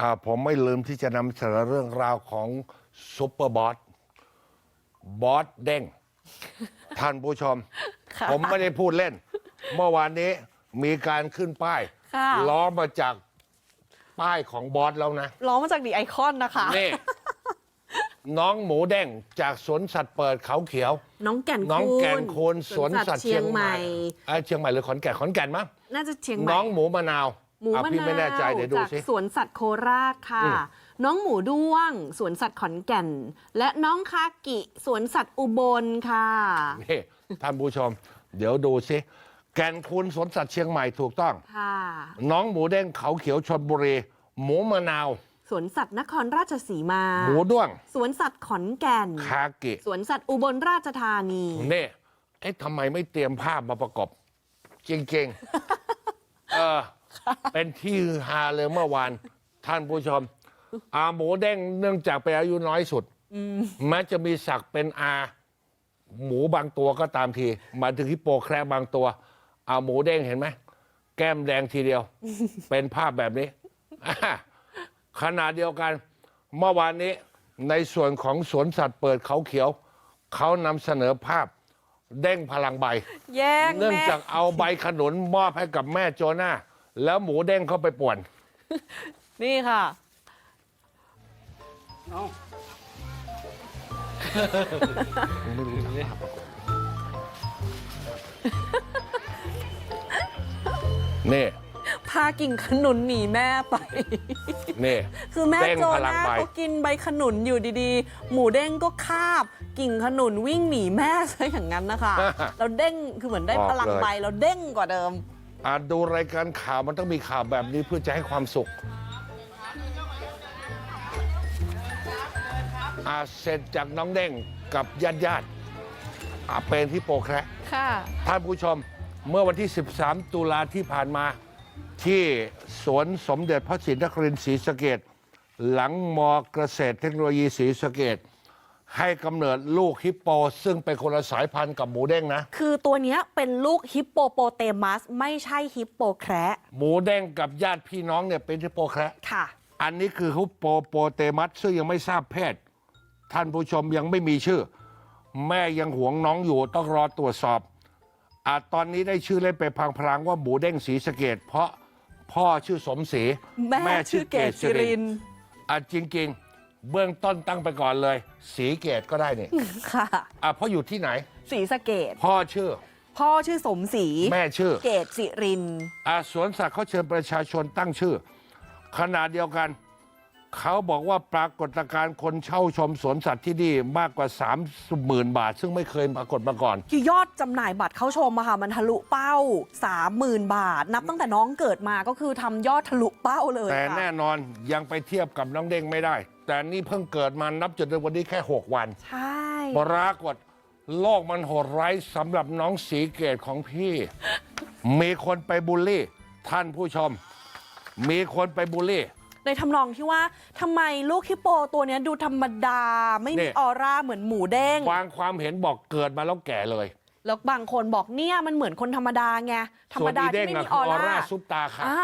อ่าผมไม่ลืมที่จะนำเสนอเรื่องราวของซุปเปอร์บอสบอสเด้ง ท่านผู้ชม ค่ะ ผมไม่ได้พูดเล่น เมื่อวานนี้มีการขึ้นป้ายค่ะ ล้อมาจากป้ายของบอสแล้วนะ ล้อมาจากดีไอคอนนะคะ นี่ น้องหมูเด้งจากสวนสัตว์เปิดเขาเขียว น้องแก่นคูณน้องแก่นคูนสวนสัตว์เชียงใหม่เอ้ยเชียงใหม่หรือขอนแก่นขอนแก่นมั้งน่าจะเชียงใหม่น้องหมูมะนาว หมูอะมะพี่ไม่นาแน่ใจวเดี๋ยวดูจากสิสวนสัตว์โคราชค่ะ อืม น้องหมูด้วง สวนสัตว์ขอนแก่น และน้องคากิสวนสัตว์อุบลค่ะ นี่ท่านผู้ชม เดี๋ยวดูสิแก่นคูนสวนสัตว์เชียงใหม่ถูกต้อง ค่ะ น้องหมูเด้งเขาเขียวชนบุรี หมูมะนาว สวนสัตว์นครราชสีมา หมูด้วง สวนสัตว์ขอนแก่น คากิสวนสัตว์อุบลราชธานี นี่เอ๊ะทำไมไม่เตรียมภาพมาประกอบ จริงๆ เออ เป็นที่ฮือฮาเลยเมื่อวาน ท่านผู้ชม อาหมูเด้งเนื่องจากเป็นอายุน้อยสุดแม้จะมีศักดิ์เป็นอา หมูบางตัวก็ตามทีมาถึงฮิปโปแคร์บางตัว อาหมูเด้งเห็นไหม แก้มแดงทีเดียว เป็นภาพแบบนี้อ่าขณะเดียวกัน เมื่อวานนี้ในส่วนของสวนสัตว์เปิดเขาเขียว เขานำเสนอภาพเด้งพลังใบ แย่งเนื่องแม่จากเอาใบขนุนมอบให้กับแม่โจนา แล้วหมูเด้งเข้าไปป่วน นี่ค่ะนี่ พากิ่งขนุนหนีแม่ไป นี่ คือแม่เด้งโจพลังนาใบ ก็กินใบขนุนอยู่ดีๆ หมูเด้งก็คาบ กิ่งขนุนวิ่งหนีแม่ซะอย่างนั้นนะคะแล้วเด้งคือเหมือนได้บอกพลังเลยใบแล้วเด้งกว่าเดิม อาจดูรายการข่าวมันต้องมีข่าวแบบนี้เพื่อจะให้ความสุข อาเสร็จจากน้องเด้งกับญาติญาติๆอาเป็นที่โปรแคระค่ะ ท่านผู้ชมเมื่อวันที่ 13 ตุลาที่ผ่านมา ที่สวนสมเด็จพระศรีนครินทร์ศรีสะเกดหลังมเกษตรเทคโนโลยีศรีสะเกด ให้กำเนิดลูกฮิปโป ซึ่งเป็นคนละสายพันธุ์กับหมูเด้งนะ คือตัวเนี้ยเป็นลูกฮิปโปโปเตมัส ไม่ใช่ฮิปโปแคระหมูเด้งกับญาติพี่น้องเนี่ยเป็นฮิปโปแคระค่ะ อันนี้คือฮิปโปโปเตมัสซึ่งยังไม่ทราบเพศ ท่านผู้ชมยังไม่มีชื่อ แม่ยังหวงน้องอยู่ต้องรอตรวจสอบ อาตอนนี้ได้ชื่อเล่นไปพลางๆว่าหมูเด้งสีสะเกดเพราะพ่อชื่อสมศรีแม่ชื่อเกศสิริน อะจริงๆ เบื้องต้นตั้งไปก่อนเลย สีเกตก็ได้นี่ค่ะอะเพราะอยู่ที่ไหนสีสะเกตพ่อชื่อ พ่อชื่อสมศรีแม่ชื่อ เกตสิรินอะสวนสัตว์เขาเชิญประชาชนตั้งชื่อขณะเดียวกัน เขาบอกว่าปรากฏการณ์คนเช่าชมสวนสัตว์ที่นี่มากกว่า3 0,000 บาท ซึ่งไม่เคยปรากฏมาก่อน คือยอดจำหน่ายบัตรเข้าชมอะค่ะมันทะลุเป้า 30,000 บาท นับตั้งแต่น้องเกิดมาก็คือทำยอดทะลุเป้าเลยแต่ค่ะแน่นอนยังไปเทียบกับน้องเด้งไม่ได้ แต่นี่เพิ่งเกิดมานับจนถึงวันนี้แค่ 6 วัน ใช่ปรากฏโลกมันโหดร้ายสำหรับน้องสีเกตของพี่ มีคนไปบูลลี่ ท่านผู้ชม มีคนไปบูลลี่ ในทำนองที่ว่าทำไมลูกฮิปโปตัวเนี้ยดูธรรมดา ไม่นี่ มีออร่าเหมือนหมูเด้งฟังความเห็นบอกเกิดมาแล้วแก่เลยแล้วบางคนบอกเนี่ยมันเหมือนคนธรรมดาไงธรรส่มวนดาอีที่เด้งไม่อะมีคือออออร่าร่าซุปตาค่ะ อ่า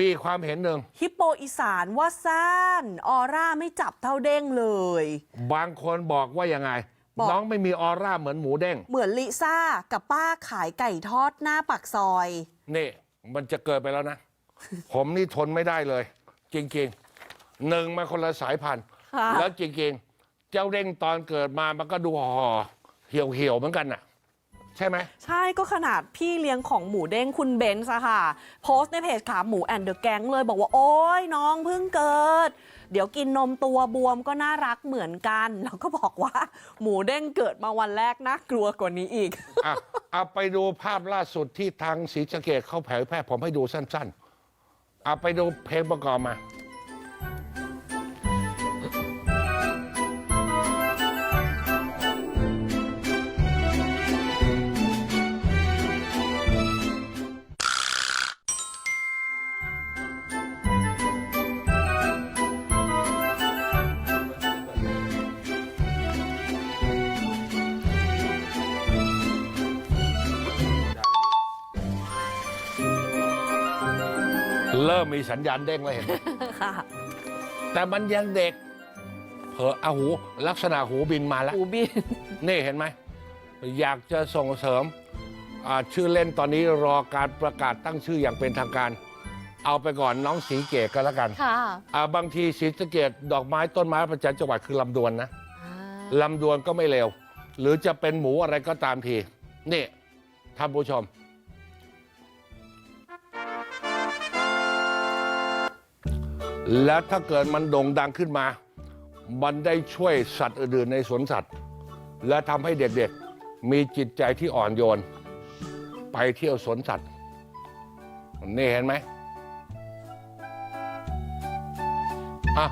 มีความเห็นหนึ่ง ฮิปโปอีสานว่าซ่านออร่าไม่จับเท่าเด้งเลย บางคนบอกว่ายังไง บอก น้องไม่มีออร่าเหมือนหมูเด้ง เหมือนลิซ่ากับป้าขายไก่ทอดหน้าปากซอย นี่ มันจะเกิดไปแล้วนะ ผมนี่ทนไม่ได้เลย จริงๆหนึ่งมาคนละสายพันธุ์ค่ะแล้วจริงๆ เจ้าเด้งตอนเกิดมามันก็ดูห่อเหี่ยวเหี่ยวๆเหมือนกันน่ะ ใช่ไหม ใช่ก็ขนาดพี่เลี้ยงของหมูเด้งคุณเบนซ์อะค่ะ โพสต์ในเพจขาหมูแอนเดอะแก๊งเลยบอกว่า โอ้ยน้องเพิ่งเกิด เดี๋ยวกินนมตัวบวมก็น่ารักเหมือนกัน แล้วก็บอกว่า หมูเด้งเกิดมาวันแรกน่ากลัวกว่านี้อีก อะเอาไปดูภาพล่าสุดที่ทางศรีสะเกดเขาเผยแพร่ผมให้ดูสั้น ๆ เอาไปดูเพลงประกอบมา เริ่มมีสัญญาณเด้งแล้วเห็นไหมค่ะแต่มันยังเด็ก เผลอเอาหูลักษณะหูบินมาแล้วอูบิน นี่เห็นไหม อยากจะส่งเสริมอ่าชื่อเล่นตอนนี้รอการประกาศตั้งชื่ออย่างเป็นทางการ เอาไปก่อนน้องสีเกตก็แล้วกันค่ะอ่าบางทีสีสะเกตดอกไม้ต้นไม้ประจำจังหวัดคือลำดวนนะ อ่าลำดวนก็ไม่เลวหรือจะเป็นหมูอะไรก็ตามที นี่ท่านผู้ชม และถ้าเกิดมันโด่งดังขึ้นมา มันได้ช่วยสัตว์อื่นๆในสวนสัตว์ และทำให้เด็กๆมีจิตใจที่อ่อนโยน ไปเที่ยวสวนสัตว์ นี่เห็นไหมอะ